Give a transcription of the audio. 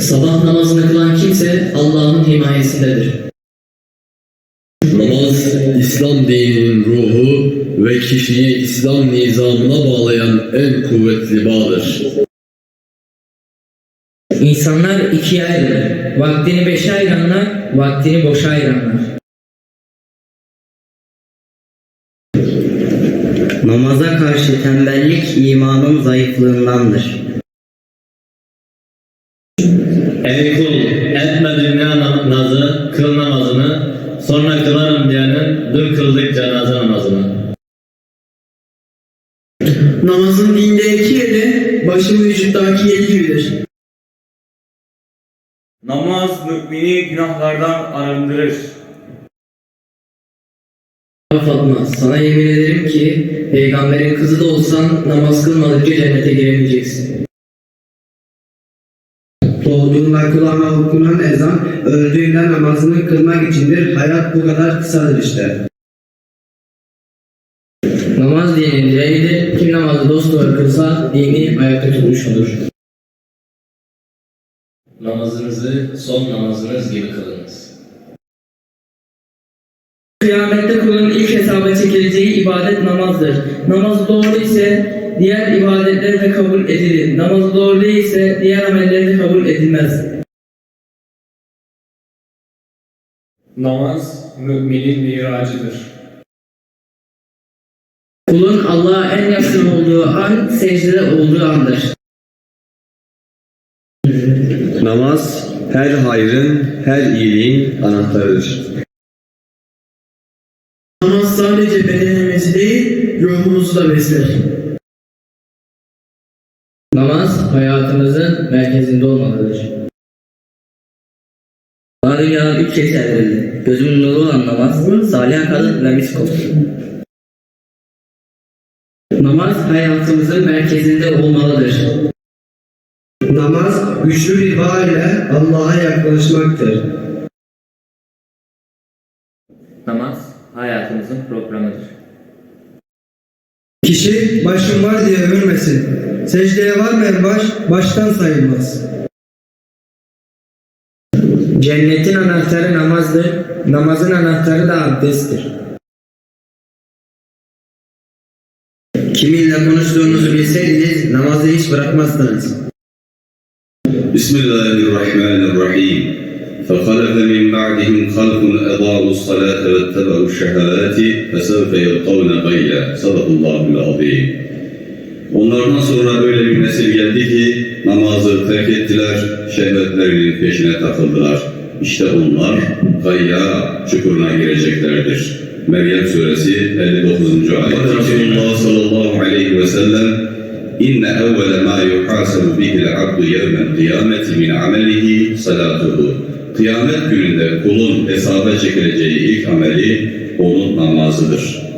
Sabah namazını kılan kimse Allah'ın himayesindedir. Namaz, İslam dininin ruhu ve kişiyi İslam nizamına bağlayan en kuvvetli bağdır. İnsanlar ikiye ayrılır. Vaktini beşe ayıranlar, vaktini boşa ayıranlar. Namaza karşı tembellik imanın zayıflığındandır. Namazını, sonra kılarım diyenin dün kıldık cenaze namazını. Namazın dinde iki yeri, başı vücuttaki yeri gibidir. Namaz mümini günahlardan arındırır. Fatma sana yemin ederim ki peygamberin kızı da olsan namaz kılmadıkça cennete giremeyeceksin. Doğduğunda kulağına okunan ezan, öldüğünde namazını kılmak içindir. Hayat bu kadar kısadır işte. Namaz dinin direğidir. Kim namazı dosdoğru kılsa dini ayakta tutmuş olur. Namazınızı son namazınız gibi kılınız. Kıyamette kulun ilk hesaba çekileceği ibadet namazdır. Namaz doğru ise diğer ibadetler de kabul edilir. Namaz doğru değilse diğer ameller de kabul edilmez. Namaz müminin miracıdır. Kulun Allah'a en yakın olduğu an secdede olduğu andır. Namaz her hayrın, her iyiliğin anahtarıdır. Namaz sadece bedenimizi değil, ruhumuzu da besler. Namaz hayatımızın merkezinde olmalıdır. Bana dünyanın üç şeysi verildi. Gözümün nuru olan namaz, salih kadın ve mis kokusu. Namaz hayatımızın merkezinde olmalıdır. Namaz güçlü bir bağ ile Allah'a yaklaşmaktır. Namaz hayatımızın programıdır. Kişi başım var diye ölmesin. Secdeye varmayan baş, baştan sayılmaz. Cennetin anahtarı namazdır. Namazın anahtarı da abdesttir. Kiminle konuştuğunuzu bilseydiniz namazı hiç bırakmazdınız. بسم الله الرحمن الرحيم فخلف من بعدهم خلف أضاعوا الصلاة واتبعوا الشهوات فسوف يلقون غيا صدق الله العظيم Onlardan sonra öyle bir nesil geldi ki namazı terk ettiler, şehvetlerinin peşine takıldılar. İşte onlar gayya çukuruna gireceklerdir. Meryem suresi 59. ayet. Resulullah sallallahu aleyhi ve sellem İnne evvele ma yuhasabu bihil abdu yevmel kıyameti min amelihi salatuhu. Kıyamet gününde kulun hesaba çekileceği ilk ameli onun namazıdır.